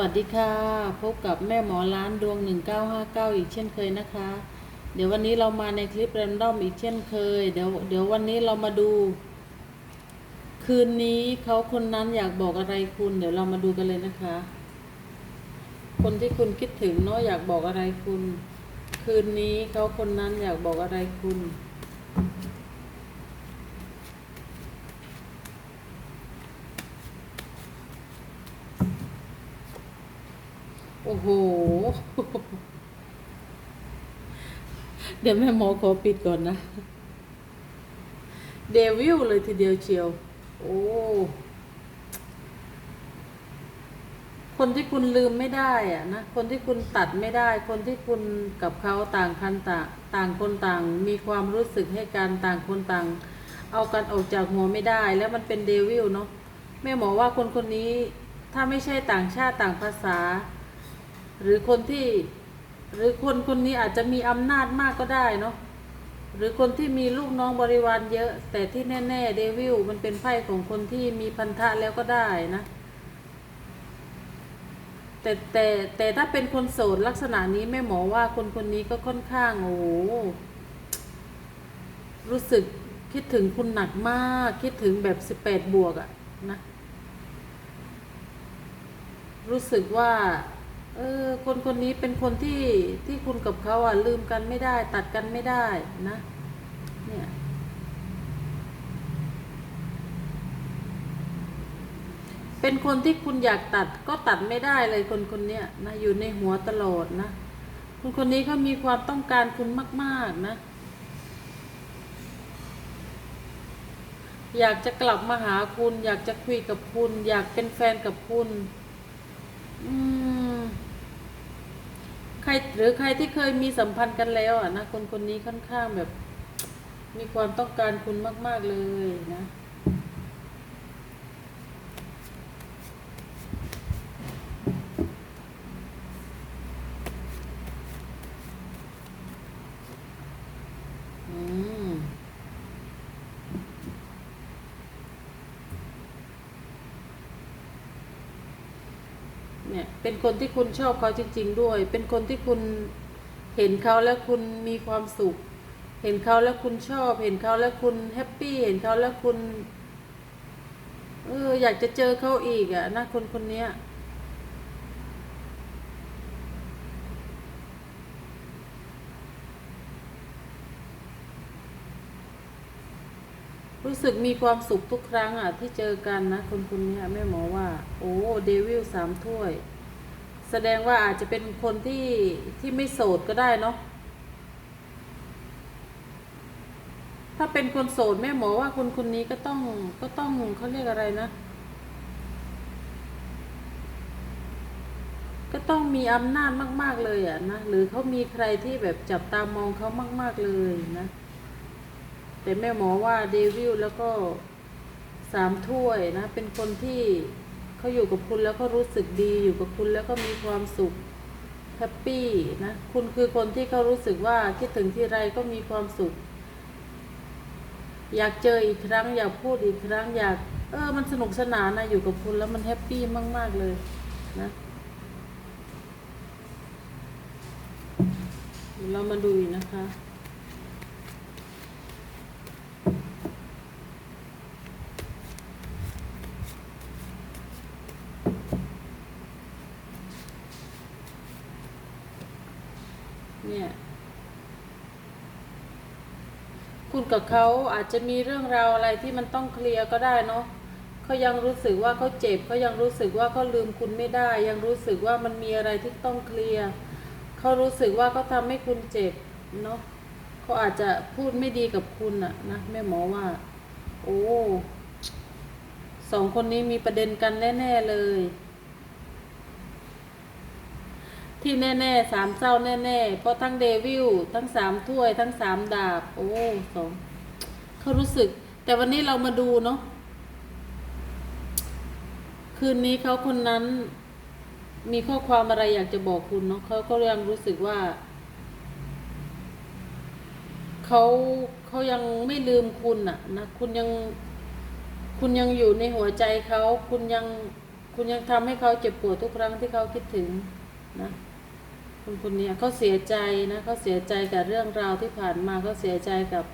วัสดีค่ะ พบกับแม่หมอร้านดวง 1959 อีกเช่นเคยนะคะ เดี๋ยววันนี้เรามาในคลิปแรนดอมอีกเช่นเคย เดี๋ยวเดี๋ยววันนี้เรามาดู คืนนี้เขาคนนั้นอยากบอกอะไรคุณ เดี๋ยวเรามาดูกันเลยนะคะ คนที่คุณคิดถึงเนาะอยากบอกอะไรคุณ คืนนี้เขาคนนั้นอยากบอกอะไรคุณ โอ้โห เดี๋ยวแม่หมอขอปิดก่อนนะ เดวิลเลยทีเดียวเชียว โอ้ คนที่คุณลืมไม่ได้อะนะ คนที่คุณตัดไม่ได้ คนที่คุณกับเขาต่างคันต่างต่างคนต่างมีความรู้สึกให้กันต่างคนต่าง เอากันออกจากหัวไม่ได้ แล้วมันเป็นเดวิลเนาะ แม่หมอว่าคนคนนี้ถ้าไม่ใช่ต่างชาติต่างภาษา หรือคนที่หรือคนคนนี้อาจจะมีอำนาจมากก็ได้เนาะหรือคนที่มีลูกน้องบริวารเยอะ แต่ที่แน่ๆเดวิลมันเป็นไพ่ของคนที่มีพันธะแล้วก็ได้นะแต่แต่แต่ถ้าเป็นคนโสดลักษณะนี้แม่หมอว่าคนคนนี้ก็ค่อนข้างโอ้รู้สึกคิดถึงคุณหนักมาก คิดถึงแบบสิบแปดบวกอะนะ รู้สึกว่า เออคนคนนี้เป็นคนที่ที่คุณกับเขาอะ ลืมกันไม่ได้ ตัดกันไม่ได้นะ เนี่ยเป็นคนที่คุณอยากตัดก็ตัดไม่ได้เลยคนคนนี้นะอยู่ในหัวตลอดนะคนคนนี้เขามีความต้องการคุณมาก ๆ นะ อยากจะกลับมาหาคุณ อยากจะคุยกับคุณ อยากเป็นแฟนกับคุณ อืม ใครหรือใครที่เคยมีสัมพันธ์กันแล้วอะนะคนคนนี้ค่อนข้างแบบ มีความต้องการคุณมาก ๆเลยนะ อืม เนี่ย เป็นคนที่คุณชอบเขาจริง ๆ ด้วย เป็นคนที่คุณเห็นเขาแล้วคุณมีความสุข เห็นเขาแล้วคุณชอบ เห็นเขาแล้วคุณแฮปปี้ เห็นเขาแล้วคุณ เออ อยากจะเจอเขาอีกอะนะคนคนเนี้ รู้สึกมีความสุขทุกครั้งอะที่เจอกันนะคนคนนี้แม่หมอว่า โอ้เดวิลสามถ้วย แสดงว่าอาจจะเป็นคนที่ที่ไม่โสดก็ได้เนาะถ้าเป็นคนโสดแม่หมอว่าคนคนนี้ก็ต้องก็ต้องเขาเรียกอะไรนะ ก็ต้องมีอำนาจมาก ๆเลยอะนะหรือเขามีใครที่แบบจับตามองเขามาก ๆเลยนะ แต่แม่หมอว่าเดวิลแล้วก็สามถ้วยนะ เป็นคนที่เขาอยู่กับคุณแล้วก็รู้สึกดีอยู่กับคุณแล้วก็มีความสุขแฮปปี้นะ คุณคือคนที่เขารู้สึกว่าคิดถึงที่ไรก็มีความสุข อยากเจออีกครั้ง อยากพูดอีกครั้ง อยาก เออ มันสนุกสนานนะอยู่กับคุณแล้วมันแฮปปี้มาก ๆ เลยนะ เรามาดูนะคะ เนี่ย คุณกับเขาอาจจะมีเรื่องราวอะไรที่มันต้องเคลียร์ก็ได้เนาะเขายังรู้สึกว่าเขาเจ็บเขายังรู้สึกว่าเขาลืมคุณไม่ได้ ยังรู้สึกว่ามันมีอะไรที่ต้องเคลียร์เขารู้สึกว่าเขาทำให้คุณเจ็บเนาะเขาอาจจะพูดไม่ดีกับคุณอะนะแม่หมอว่า โอ้สองคนนี้มีประเด็นกันแน่ ๆ เลย ที่แน่ๆสามเศร้าแน่ๆเพราะทั้งเดวิลทั้งสามถ้วย ทั้งสามดาบ โอ้สองเขารู้สึก แต่วันนี้เรามาดูเนาะคืนนี้เขาคนนั้น มีข้อความอะไรอยากจะบอกคุณเนาะเขาก็ยังรู้สึกว่าเขาเขายังไม่ลืมคุณอะนะคุณยัง คุณยังอยู่ในหัวใจเขาคุณยังคุณยังทำให้เขาเจ็บปวดทุกครั้งที่เขาคิดถึงนะ คนคนนี้เขาเสียใจนะเขาเสียใจกับเรื่องราวที่ผ่านมาเขาเสียใจกับ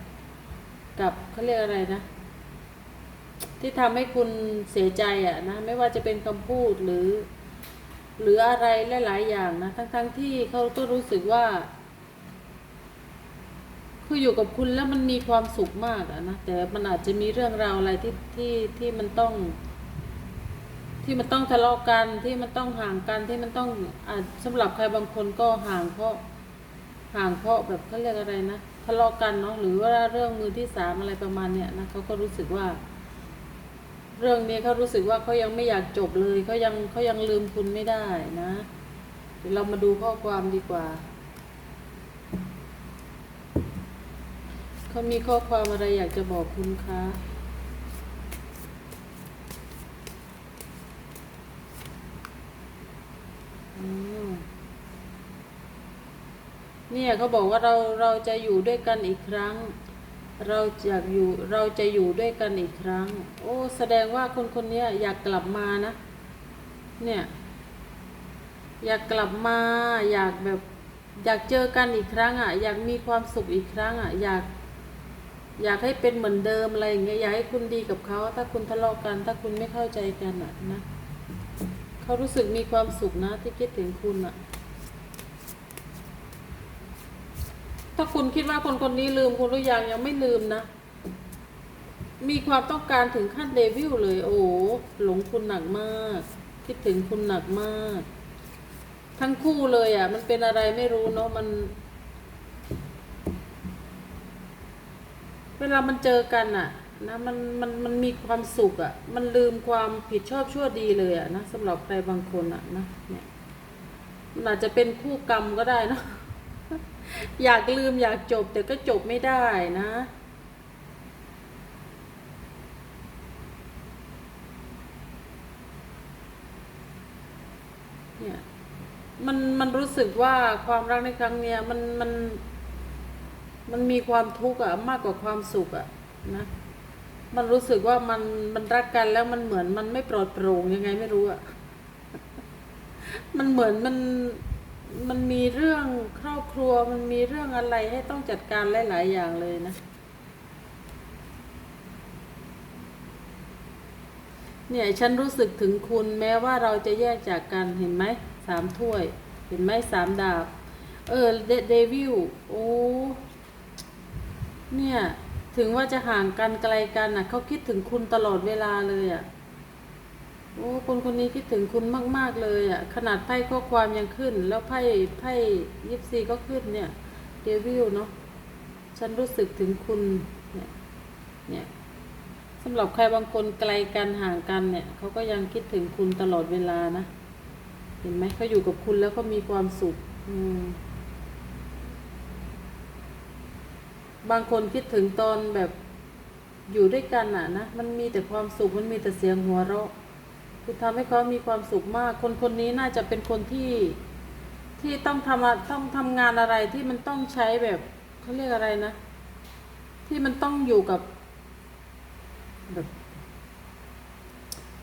กับเขาเรียกอะไรนะ ที่ทำให้คุณเสียใจอะนะไม่ว่าจะเป็นคำพูดหรือ หรืออะไรหลายๆอย่างนะทั้งๆทที่เขาก็รู้สึกว่าคืออยู่กับคุณแล้วมันมีความสุขมากอะนะแต่มันอาจจะมีเรื่องราวอะไรที่ที่ที่มันต้อง ที่มันต้องทะเลาะกันที่มันต้องห่างกันที่มันต้องอาจสำหรับใครบางคนก็ห่างเพราะห่างเพราะแบบเขาเรียกอะไรนะทะเลาะกันเนาะหรือว่าเรื่องมือที่สามอะไรประมาณเนี้ยนะเขาก็รู้สึกว่า เรื่องนี้เขารู้สึกว่าเขายังไม่อยากจบเลยเขายังเขายังลืมคุณไม่ได้นะเดี๋ยวเรามาดูข้อความดีกว่าเขามีข้อความอะไรอยากจะบอกคุณคะอืม เนี่ยเขาบอกว่าเราเราจะอยู่ด้วยกันอีกครั้ง เราจะอยู่เราจะอยู่ด้วยกันอีกครั้ง โอ้แสดงว่าคนคนนี้อยากกลับมานะ เนี่ย อยากกลับมา อยากแบบ อยากเจอกันอีกครั้งอะ อยากมีความสุขอีกครั้งอะ อยาก อยากให้เป็นเหมือนเดิมอะไรอย่างเงี้ยอยากให้คุณดีกับเขาถ้าคุณทะเลาะกัน ถ้าคุณไม่เข้าใจกันอะนะ เขารู้สึกมีความสุขนะที่คิดถึงคุณอะถ้าคุณคิดว่าคนคนนี้ลืมคุณหรือยังยังไม่ลืมนะ มีความต้องการถึงขั้นเดวิลเลย โอ้โหหลงคุณหนักมาก คิดถึงคุณหนักมาก ทั้งคู่เลยอะ มันเป็นอะไรไม่รู้เนาะมัน เวลามันเจอกันอะ นะมันมันมันมีความสุขอะ มันลืมความผิดชอบชั่วดีเลยอะนะสำหรับใครบางคนอะนะเนี่ยมันอาจจะเป็นคู่กรรมก็ได้นะอยากลืมอยากจบ แต่ก็จบไม่ได้นะเนี่ยมันมันรู้สึกว่าความรักในครั้งเนี้ยมันมันมันมีความทุกข์อะมากกว่าความสุขอะนะ มันรู้สึกว่ามันมันรักกันแล้วมันเหมือนมันไม่ปลอดโปร่งยังไงไม่รู้อะมันเหมือนมันมันมีเรื่องครอบครัวมันมีเรื่องอะไรให้ต้องจัดการหลาย ๆ อย่างเลยนะ เนี่ยฉันรู้สึกถึงคุณแม้ว่าเราจะแยกจากกันเห็นไหมสามถ้วย เห็นไหมสามดาบ เออเดวิลโอ้เนี่ย ถึงว่าจะห่างกันไกลกันอะเขาคิดถึงคุณตลอดเวลาเลยอะโอ้คนคนนี้คิดถึงคุณมาก ๆ เลยอะขนาดไพ่ข้อความยังขึ้น แล้วไพ่ไพ่ยิปซีก็ขึ้นเนี่ยเดวิลเนาะฉันรู้สึกถึงคุณเนี่ยเนี่ยสำหรับใครบางคนไกลกันห่างกันเนี่ยเขาก็ยังคิดถึงคุณตลอดเวลานะ เห็นไหมเขาอยู่กับคุณแล้วก็มีความสุข อืม บางคนคิดถึงตอนแบบอยู่ด้วยกันอะนะ มันมีแต่ความสุข มันมีแต่เสียงหัวเราะ คือทำให้เขามีความสุขมาก คนคนนี้น่าจะเป็นคนที่ที่ต้องทำต้องทำงานอะไรที่มันต้องใช้แบบเขาเรียกอะไรนะ ที่มันต้องอยู่กับแบบ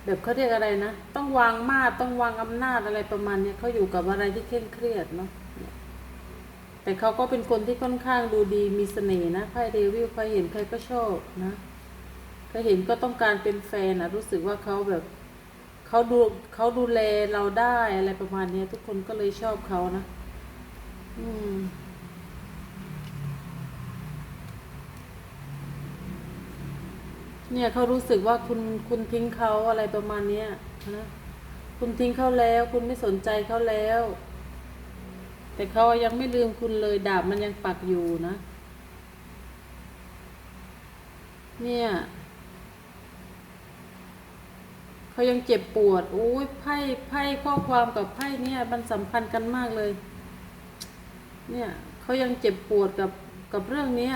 แบบเขาเรียกอะไรนะ ต้องวางมาตรต้องวางอำนาจอะไรประมาณเนี้ยเขาอยู่กับอะไรที่เคร่งเครียดเนาะ แต่เขาก็เป็นคนที่ค่อนข้างดูดีมีเสน่ห์นะไพ่เดวิลใครเห็นใครก็ชอบนะใครเห็นก็ต้องการเป็นแฟนนะรู้สึกว่าเขาแบบเขาดูเขาดูแลเราได้อะไรประมาณนี้ทุกคนก็เลยชอบเขานะ อืมเนี่ยเขารู้สึกว่าคุณคุณทิ้งเขาอะไรประมาณเนี้ยนะคุณทิ้งเขาแล้ว คุณไม่สนใจเขาแล้ว แต่เขายังไม่ลืมคุณเลยดาบมันยังปักอยู่นะ เนี่ยเขายังเจ็บปวดโอ้ยไพ่ไพ่ข้อความกับไพ่เนี่ย มันสัมพันธ์กันมากเลย เนี่ยเขายังเจ็บปวดกับกับเรื่องเนี้ย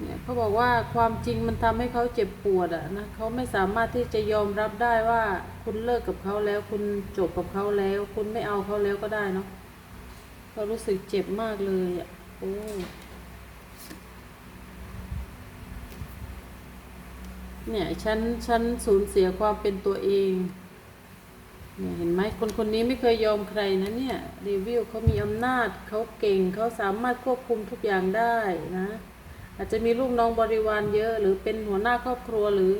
เนี่ยเขาบอกว่าความจริงมันทำให้เขาเจ็บปวดอะนะเขาไม่สามารถที่จะยอมรับได้ว่าคุณเลิกกับเขาแล้ว คุณจบกับเขาแล้ว คุณไม่เอาเขาแล้วก็ได้เนาะเขารู้สึกเจ็บมากเลยอะโอ้เนี่ยฉันฉันสูญเสียความเป็นตัวเองเนี่ยเห็นไหมคนคนนี้ไม่เคยยอมใครนะเนี่ยรีวิวเขามีอำนาจเขาเก่งเขาสามารถควบคุมทุกอย่างได้นะ อาจจะมีลูกน้องบริวารเยอะ หรือเป็นหัวหน้าครอบครัวหรือ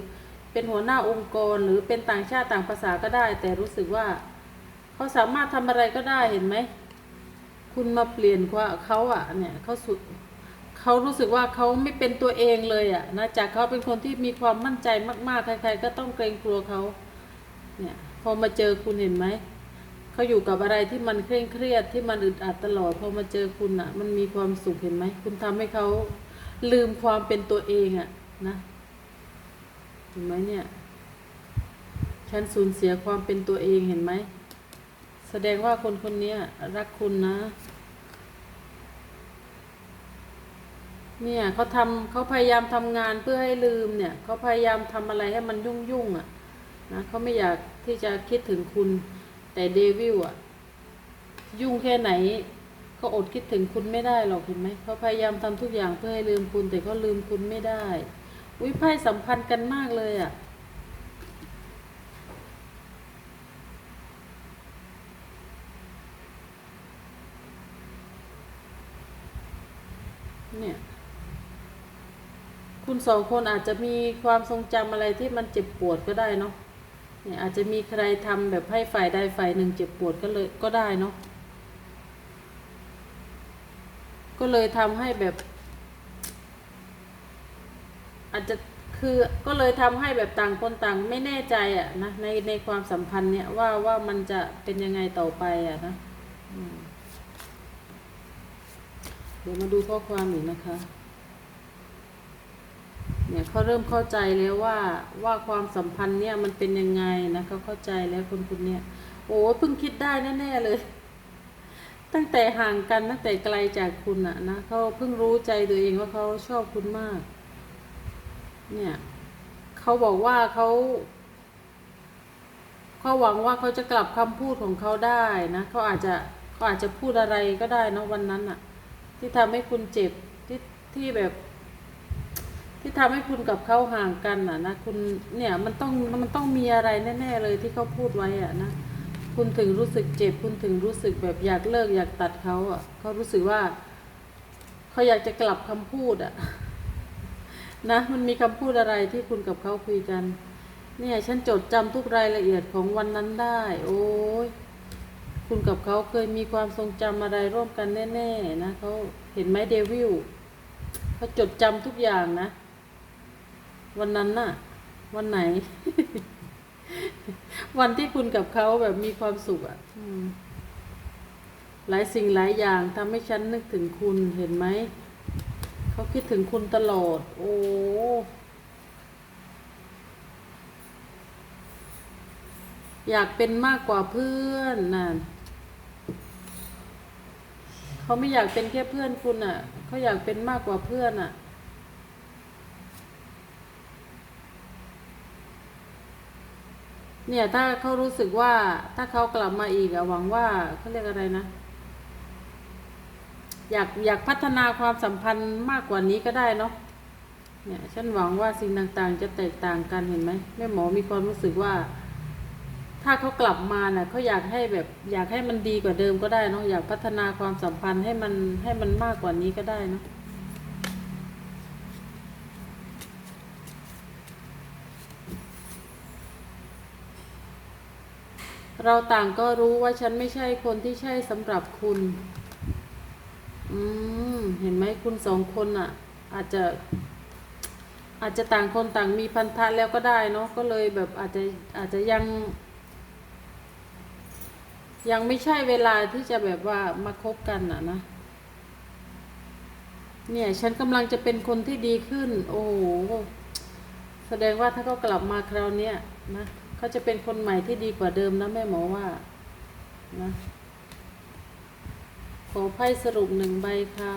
เป็นหัวหน้าองค์กร หรือเป็นต่างชาติต่างภาษาก็ได้ แต่รู้สึกว่าเขาสามารถทำอะไรก็ได้เห็นไหม คุณมาเปลี่ยนว่าเขาอะเนี่ยเขาสุดเขารู้สึกว่าเขาไม่เป็นตัวเองเลยอะนะจากเขาเป็นคนที่มีความมั่นใจมากๆ ใคร ๆ ก็ต้องเกรงกลัวเขาเนี่ยพอมาเจอคุณเห็นไหมเขาอยู่กับอะไรที่มันเคร่งเครียดที่มันอึดอัดตลอดพอมาเจอคุณอะ มันมีความสุขเห็นไหมคุณทำให้เขา ลืมความเป็นตัวเองอะนะเห็นไหมเนี่ย ฉันสูญเสียความเป็นตัวเองเห็นไหม แสดงว่าคนคนนี้รักคุณนะ เนี่ยเขาทำเขาพยายามทำงานเพื่อให้ลืมเนี่ยเขาพยายามทำอะไรให้มันยุ่งยุ่งอะนะเขาไม่อยากที่จะคิดถึงคุณแต่เดวิลอะยุ่งแค่ไหน เขาอดคิดถึงคุณไม่ได้หรอกเห็นไหมเขาพยายามทำทุกอย่างเพื่อให้ลืมคุณ แต่เขาลืมคุณไม่ได้วิไพ่สัมพันธ์กันมากเลยอะเนี่ยคุณสองคนอาจจะมีความทรงจำอะไรที่มันเจ็บปวดก็ได้เนาะเนี่ยอาจจะมีใครทำแบบให้ฝ่ายใดฝ่ายหนึ่งเจ็บปวดก็เลยก็ได้เนาะ ก็เลยทำให้แบบ อาจจะคือก็เลยทำให้แบบต่างคนต่างไม่แน่ใจอะนะในในความสัมพันธ์เนี่ยว่าว่ามันจะเป็นยังไงต่อไปอะนะเดี๋ยวมาดูข้อความอีกนะคะ เนี่ยเขาเริ่มเข้าใจแล้วว่าว่าความสัมพันธ์เนี่ยมันเป็นยังไงนะเขาเข้าใจแล้วคนคนเนี้ยโอ้เพิ่งคิดได้แน่ๆเลย ตั้งแต่ห่างกันตั้งแต่ไกลจากคุณอะนะเขาเพิ่งรู้ใจตัวเองว่าเขาชอบคุณมาก เนี่ยเขาบอกว่าเขาเขาหวังว่าเขาจะกลับคำพูดของเขาได้นะเขาอาจจะเขาอาจจะพูดอะไรก็ได้นะวันนั้นอะที่ทำให้คุณเจ็บที่ที่แบบ ที่ทำให้คุณกับเขาห่างกันอะนะคุณเนี่ยมันต้องมันต้องมีอะไรแน่ๆเลยที่เขาพูดไว้อะนะ คุณถึงรู้สึกเจ็บ คุณถึงรู้สึกแบบอยากเลิกอยากตัดเขาอะเขารู้สึกว่าเขาอยากจะกลับคำพูดอะ นะมันมีคำพูดอะไรที่คุณกับเขาคุยกัน เนี่ย ฉันจดจำทุกรายละเอียดของวันนั้นได้ โอ้ยคุณกับเขาเคยมีความทรงจำอะไรร่วมกันแน่ๆนะเขาเห็นไหมเดวิลเขาจดจำทุกอย่างนะ วันนั้นน่ะ วันไหน วันที่คุณกับเขาแบบมีความสุขอะ่ะหลายสิ่งหลายอย่างทำให้ฉันนึกถึงคุณเห็นไหม เขาคิดถึงคุณตลอด โอ้อยากเป็นมากกว่าเพื่อนน่ะเขาไม่อยากเป็นแค่เพื่อนคุณอะ เขาอยากเป็นมากกว่าเพื่อนอะ เนี่ยถ้าเขารู้สึกว่าถ้าเขากลับมาอีกอะหวังว่าเขาเรียกอะไรนะ อยากอยากพัฒนาความสัมพันธ์มากกว่านี้ก็ได้เนาะเนี่ยฉันหวังว่าสิ่งต่างๆ จะแตกต่างกันเห็นไหมแม่หมอมีความรู้สึกว่า ถ้าเขากลับมาน่ะเขาอยากให้แบบ อยากให้มันดีกว่าเดิมก็ได้เนาะอยากพัฒนาความสัมพันธ์ให้มันให้มันมากกว่านี้ก็ได้เนาะ เราต่างก็รู้ว่าฉันไม่ใช่คนที่ใช่สำหรับคุณ อืม เห็นไหมคุณสองคนอะ อาจจะ อาจจะต่างคนต่างมีพันธะแล้วก็ได้เนาะก็เลยแบบอาจจะอาจจะยัง ยังไม่ใช่เวลาที่จะแบบว่ามาคบกันอะนะเนี่ย ฉันกำลังจะเป็นคนที่ดีขึ้น โอ้โหแสดงว่าถ้าเขากลับมาคราวเนี้ยนะ เขาจะเป็นคนใหม่ที่ดีกว่าเดิมนะแม่หมอว่านะขอไพ่สรุปหนึ่งใบค่ะ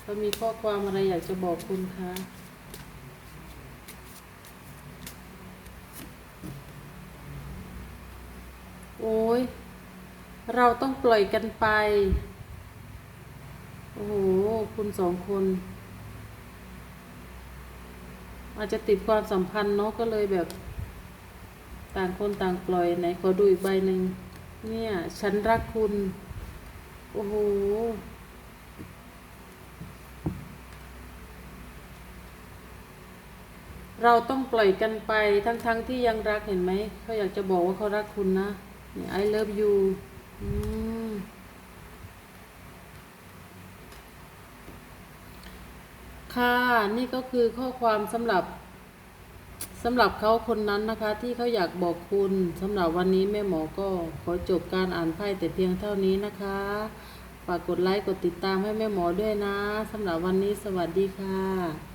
เขามีข้อความอะไรอยากจะบอกคุณคะโอ้ย เราต้องปล่อยกันไป โอ้โห คุณสองคน อาจจะติดความสัมพันธ์เนาะก็เลยแบบ ต่างคนต่างปล่อยไหนขอดูอีกใบหนึ่งเนี่ย ฉันรักคุณ โอ้โหเราต้องปล่อยกันไปทั้งๆทที่ยังรักเห็นไหมเขาอยากจะบอกว่าเขารักคุณนะเนี่ย I love you ค่ะ นี่ก็คือข้อความสำหรับ สำหรับเขาคนนั้นนะคะที่เขาอยากบอกคุณสำหรับวันนี้แม่หมอก็ขอจบการอ่านไพ่แต่เพียงเท่านี้นะคะฝากกดไลค์กดติดตามให้แม่หมอด้วยนะสำหรับวันนี้สวัสดีค่ะ